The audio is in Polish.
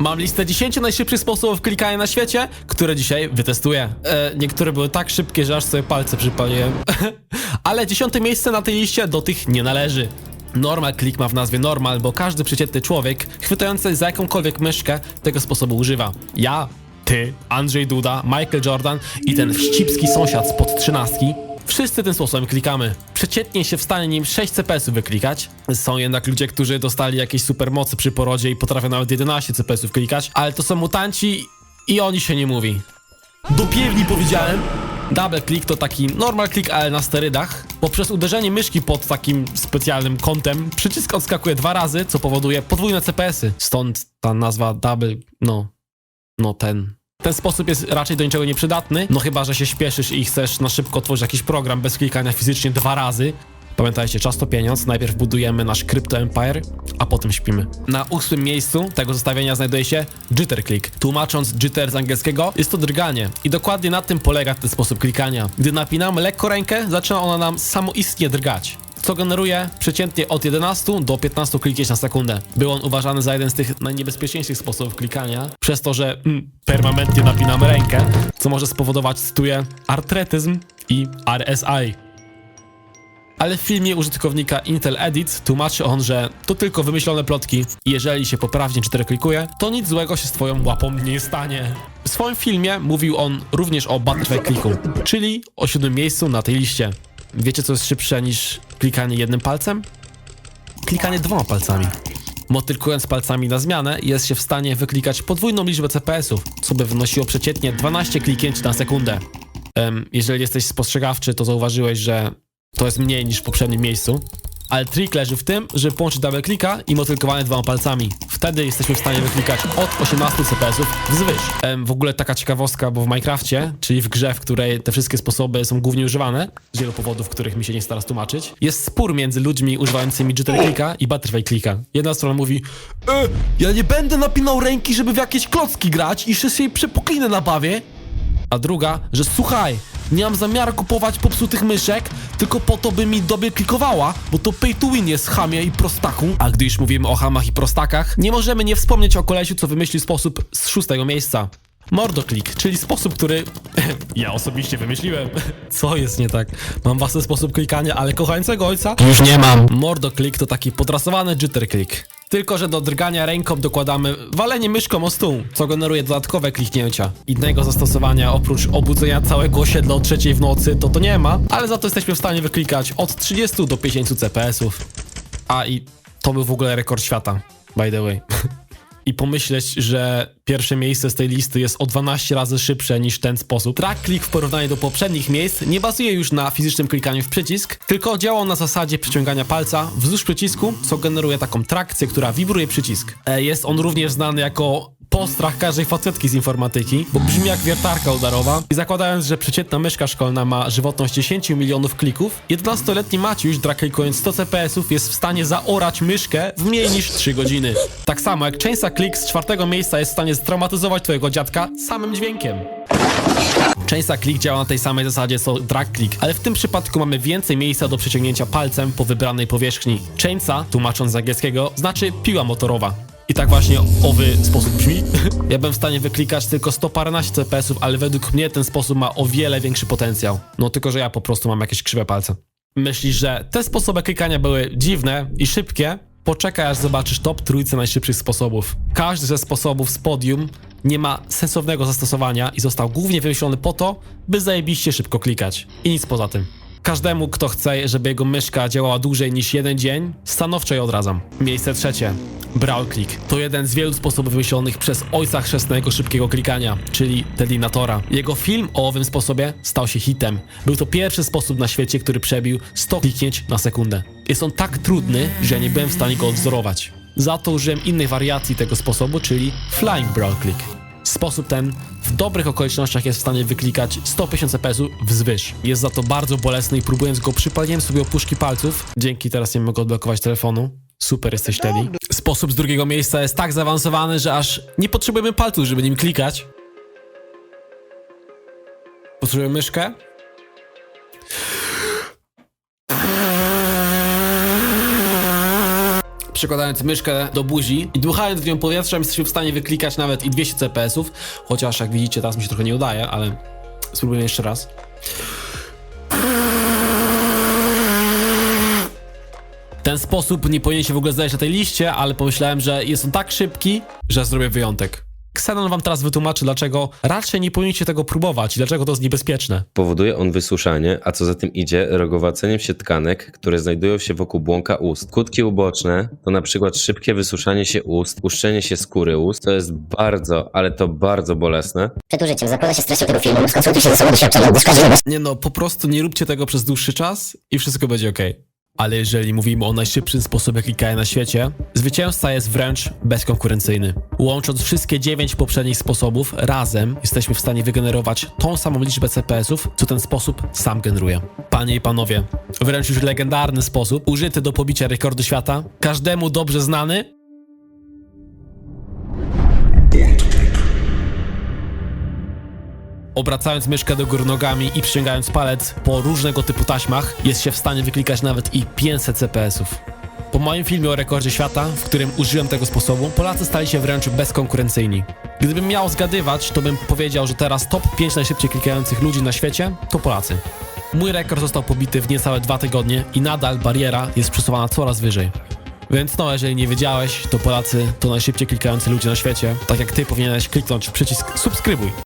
Mam listę 10 najszybszych sposobów klikania na świecie, które dzisiaj wytestuję. E, niektóre były tak szybkie, że aż sobie palce przypaliłem. Ale dziesiąte miejsce na tej liście do tych nie należy. Normal Click ma w nazwie normal, bo każdy przeciętny człowiek chwytający za jakąkolwiek myszkę tego sposobu używa. Ja, ty, Andrzej Duda, Michael Jordan i ten wścibski sąsiad spod trzynastki Wszyscy tym sposobem klikamy. Przeciętnie się w stanie nim 6 CPS-ów wyklikać. Są jednak ludzie, którzy dostali jakieś supermocy przy porodzie i potrafią nawet 11 CPS-ów klikać, ale to są mutanci i o nich się nie mówi. Dopiewni powiedziałem. Double click to taki normal click, ale na sterydach. Poprzez uderzenie myszki pod takim specjalnym kątem przycisk odskakuje dwa razy, co powoduje podwójne CPS-y. Stąd ta nazwa double, no, no ten. Ten sposób jest raczej do niczego nieprzydatny, no chyba, że się śpieszysz i chcesz na szybko otworzyć jakiś program bez klikania fizycznie dwa razy. Pamiętajcie, czas to pieniądz. Najpierw budujemy nasz Crypto Empire, a potem śpimy. Na ósmym miejscu tego zestawienia znajduje się Jitter Click. Tłumacząc jitter z angielskiego, jest to drganie. I dokładnie na tym polega ten sposób klikania. Gdy napinamy lekko rękę, zaczyna ona nam samoistnie drgać co generuje przeciętnie od 11 do 15 kliknięć na sekundę. Był on uważany za jeden z tych najniebezpieczniejszych sposobów klikania, przez to, że mm, permanentnie napinamy rękę, co może spowodować, cytuję, artretyzm i RSI. Ale w filmie użytkownika Intel Edit tłumaczy on, że to tylko wymyślone plotki i jeżeli się poprawnie 4 klikuje, to nic złego się z twoją łapą nie stanie. W swoim filmie mówił on również o Butterfly Clicku, czyli o siódmym miejscu na tej liście. Wiecie co jest szybsze niż klikanie jednym palcem? Klikanie dwoma palcami. Motylkując palcami na zmianę, jest się w stanie wyklikać podwójną liczbę CPS-ów, co by wynosiło przeciętnie 12 kliknięć na sekundę. Em, jeżeli jesteś spostrzegawczy, to zauważyłeś, że to jest mniej niż w poprzednim miejscu. Ale trik leży w tym, żeby połączyć double clicka i motylkowanie dwoma palcami. Wtedy jesteśmy w stanie wyklikać od 18 CPS-ów wzwyż. W ogóle taka ciekawostka, bo w Minecrafcie, czyli w grze, w której te wszystkie sposoby są głównie używane, z wielu powodów, których mi się nie stara tłumaczyć, jest spór między ludźmi używającymi jitter clicka i butterfly clicka. Jedna strona mówi e, ja nie będę napinał ręki, żeby w jakieś klocki grać i się przepuklinę nabawię, a druga, że słuchaj, nie mam zamiaru kupować popsutych myszek, tylko po to, by mi dobie klikowała, bo to pay to win jest chamie i prostaku. A gdy już mówimy o hamach i prostakach, nie możemy nie wspomnieć o kolesiu, co wymyślił sposób z szóstego miejsca. Mordoklik, czyli sposób, który ja osobiście wymyśliłem. Co jest nie tak? Mam własny sposób klikania, ale kochającego ojca już nie mam. Mordoklik to taki podrasowany jitter click. Tylko, że do drgania ręką dokładamy walenie myszką o stół, co generuje dodatkowe kliknięcia. Innego zastosowania oprócz obudzenia całego osiedla o trzeciej w nocy to to nie ma, ale za to jesteśmy w stanie wyklikać od 30 do 50 CPS-ów. A i to był w ogóle rekord świata, by the way. I pomyśleć, że pierwsze miejsce z tej listy jest o 12 razy szybsze niż ten sposób. Track click w porównaniu do poprzednich miejsc nie bazuje już na fizycznym klikaniu w przycisk, tylko działa na zasadzie przyciągania palca wzdłuż przycisku, co generuje taką trakcję, która wibruje przycisk. E, Jest on również znany jako postrach każdej facetki z informatyki, bo brzmi jak wiertarka udarowa i zakładając, że przeciętna myszka szkolna ma żywotność 10 milionów klików, 11-letni Maciuś, draklikując 100 CPS-ów jest w stanie zaorać myszkę w mniej niż 3 godziny. Tak samo jak Chainsaw Click z czwartego miejsca jest w stanie straumatyzować twojego dziadka samym dźwiękiem. Chainsaw Click działa na tej samej zasadzie co drag click, ale w tym przypadku mamy więcej miejsca do przeciągnięcia palcem po wybranej powierzchni. Chainsaw, tłumacząc z angielskiego, znaczy piła motorowa. I tak właśnie owy sposób brzmi. ja bym w stanie wyklikać tylko 100 paręnaście CPS-ów, ale według mnie ten sposób ma o wiele większy potencjał. No tylko, że ja po prostu mam jakieś krzywe palce. Myślisz, że te sposoby klikania były dziwne i szybkie? Poczekaj aż zobaczysz top trójce najszybszych sposobów. Każdy ze sposobów z podium nie ma sensownego zastosowania i został głównie wymyślony po to, by zajebiście szybko klikać. I nic poza tym. Każdemu, kto chce, żeby jego myszka działała dłużej niż jeden dzień, stanowczo je odradzam. Miejsce trzecie. Brawl Click. To jeden z wielu sposobów wymyślonych przez ojca chrzestnego szybkiego klikania, czyli Tedinatora. Jego film o owym sposobie stał się hitem. Był to pierwszy sposób na świecie, który przebił 100 kliknięć na sekundę. Jest on tak trudny, że nie byłem w stanie go odwzorować. Za to użyłem innych wariacji tego sposobu, czyli Flying Brawl Click. Sposób ten w dobrych okolicznościach jest w stanie wyklikać 150 CPS wzwyż. Jest za to bardzo bolesny i próbując go przypaliłem sobie opuszki palców. Dzięki teraz nie mogę odblokować telefonu. Super jesteś Teddy. Sposób z drugiego miejsca jest tak zaawansowany, że aż nie potrzebujemy palców, żeby nim klikać. Potrzebujemy myszkę. Przykładając myszkę do buzi i dmuchając w nią powietrzem jesteśmy w stanie wyklikać nawet i 200 CPS-ów. Chociaż jak widzicie teraz mi się trochę nie udaje, ale spróbujemy jeszcze raz. Ten sposób nie powinien się w ogóle znaleźć na tej liście, ale pomyślałem, że jest on tak szybki, że zrobię wyjątek. Xenon wam teraz wytłumaczy, dlaczego raczej nie powinniście tego próbować i dlaczego to jest niebezpieczne. Powoduje on wysuszanie, a co za tym idzie, rogowaceniem się tkanek, które znajdują się wokół błonka ust. Skutki uboczne to na przykład szybkie wysuszanie się ust, uszczenie się skóry ust, to jest bardzo, ale to bardzo bolesne. Przed użyciem zapoznaj się treścią tego filmu, skonsultuj się ze sobą każdy Nie no, po prostu nie róbcie tego przez dłuższy czas i wszystko będzie ok. Ale jeżeli mówimy o najszybszym sposobie klikania na świecie, zwycięzca jest wręcz bezkonkurencyjny. Łącząc wszystkie 9 poprzednich sposobów, razem jesteśmy w stanie wygenerować tą samą liczbę CPS-ów, co ten sposób sam generuje. Panie i panowie, wręcz już legendarny sposób, użyty do pobicia rekordu świata, każdemu dobrze znany, Obracając myszkę do góry nogami i przyciągając palec po różnego typu taśmach, jest się w stanie wyklikać nawet i 500 CPS-ów. Po moim filmie o rekordzie świata, w którym użyłem tego sposobu, Polacy stali się wręcz bezkonkurencyjni. Gdybym miał zgadywać, to bym powiedział, że teraz top 5 najszybciej klikających ludzi na świecie to Polacy. Mój rekord został pobity w niecałe dwa tygodnie i nadal bariera jest przesuwana coraz wyżej. Więc no, jeżeli nie wiedziałeś, to Polacy to najszybciej klikający ludzie na świecie. Tak jak ty powinieneś kliknąć przycisk subskrybuj.